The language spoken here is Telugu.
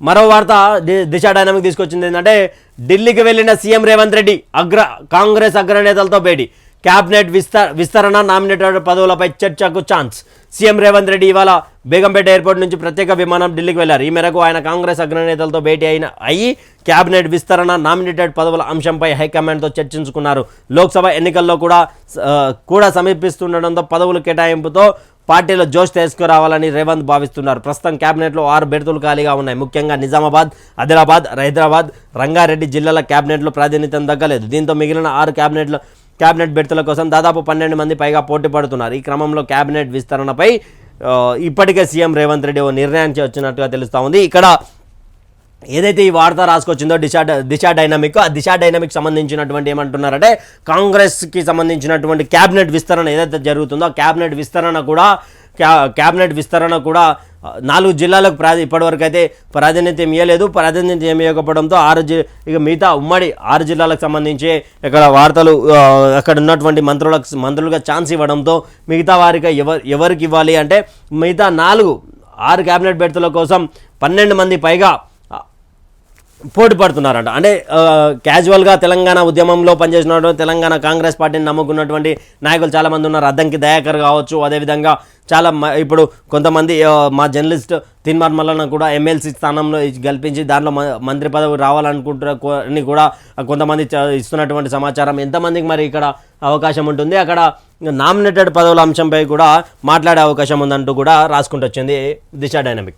మరో వార్త ది- దిశ డైనామిక్ తీసుకొచ్చింది ఏంటంటే ఢిల్లీకి వెళ్ళిన సీఎం రేవంత్ రెడ్డి అగ్ర కాంగ్రెస్ అగ్రనేతలతో భేటీ. క్యాబినెట్ విస్తర విస్తరణ నామినేటెడ్ పదవులపై చర్చకు ఛాన్స్. సీఎం రేవంత్ రెడ్డి ఇవాళ బేగంపేట ఎయిర్పోర్ట్ నుంచి ప్రత్యేక విమానం ఢిల్లీకి వెళ్ళారు ఈ మేరకు ఆయన కాంగ్రెస్ అగ్రనేతలతో భేటీ అయిన అయ్యి క్యాబినెట్ విస్తరణ నామినేటెడ్ పదవుల అంశంపై హైకమాండ్తో చర్చించుకున్నారు. లోక్సభ ఎన్నికల్లో కూడా కూడా సమీపిస్తుండడంతో పదవుల కేటాయింపుతో పార్టీలో జోష్ తీసుకురావాలని రేవంత్ భావిస్తున్నారు. ప్రస్తుతం కేబినెట్లో ఆరు బెర్తులు ఖాళీగా ఉన్నాయి. ముఖ్యంగా నిజామాబాద్ ఆదిలాబాద్ హైదరాబాద్ రంగారెడ్డి జిల్లాల కేబినెట్లో ప్రాతినిధ్యం దక్కలేదు దీంతో మిగిలిన ఆరు కేబినెట్లు కేబినెట్ బెర్తుల కోసం దాదాపు పన్నెండు మంది పైగా పోటీ పడుతున్నారు. ఈ క్రమంలో కేబినెట్ విస్తరణపై ఇప్పటికే సీఎం రేవంత్ రెడ్డి ఓ నిర్ణయానికి వచ్చినట్టుగా తెలుస్తూ ఉంది. ఇక్కడ ఏదైతే ఈ వార్త రాసుకొచ్చిందో దిశా దిశా డైనమిక్ ఆ దిశా డైనమిక్ సంబంధించినటువంటి ఏమంటున్నారంటే కాంగ్రెస్కి సంబంధించినటువంటి క్యాబినెట్ విస్తరణ ఏదైతే జరుగుతుందో ఆ క్యాబినెట్ విస్తరణ కూడా క్యా- క్యాబినెట్ విస్తరణ కూడా నాలుగు జిల్లాలకు ప్రాధి ఇప్పటివరకు అయితే ప్రాధాన్యత ఇవ్వలేదు ప్రాధాన్యత ఇవ్వకపోవడంతో ఆరు జి ఇక మిగతా ఉమ్మడి ఆరు జిల్లాలకు సంబంధించి ఇక్కడ వార్తలు అక్కడ ఉన్నటువంటి మంత్రులకు మంత్రులుగా ఛాన్స్ ఇవ్వడంతో మిగతా వారికి ఎవరు ఎవరికి ఇవ్వాలి అంటే మిగతా నాలుగు ఆరు క్యాబినెట్ బెర్తుల కోసం పన్నెండు మంది పైగా పోటీ పడుతున్నారంట. అంటే క్యాజువల్గా తెలంగాణ ఉద్యమంలో పనిచేసినటువంటి తెలంగాణ కాంగ్రెస్ పార్టీని నమ్ముకున్నటువంటి నాయకులు చాలామంది ఉన్నారు. అద్దంకి దయాకర్ కావచ్చు అదేవిధంగా చాలా మ- ఇప్పుడు కొంతమంది మా జర్నలిస్ట్ తిన్మార్ మల్లన్న కూడా ఎమ్మెల్సీ స్థానంలో గెలిపించి దాంట్లో మ- మంత్రి పదవి రావాలనుకుంటున్న కూడా కొంతమంది చ- ఇస్తున్నటువంటి సమాచారం. ఎంతమందికి మరి ఇక్కడ అవకాశం ఉంటుంది? అక్కడ నామినేటెడ్ పదవుల అంశంపై కూడా మాట్లాడే అవకాశం ఉందంటూ కూడా రాసుకుంటూ వచ్చింది దిశా డైనమిక్.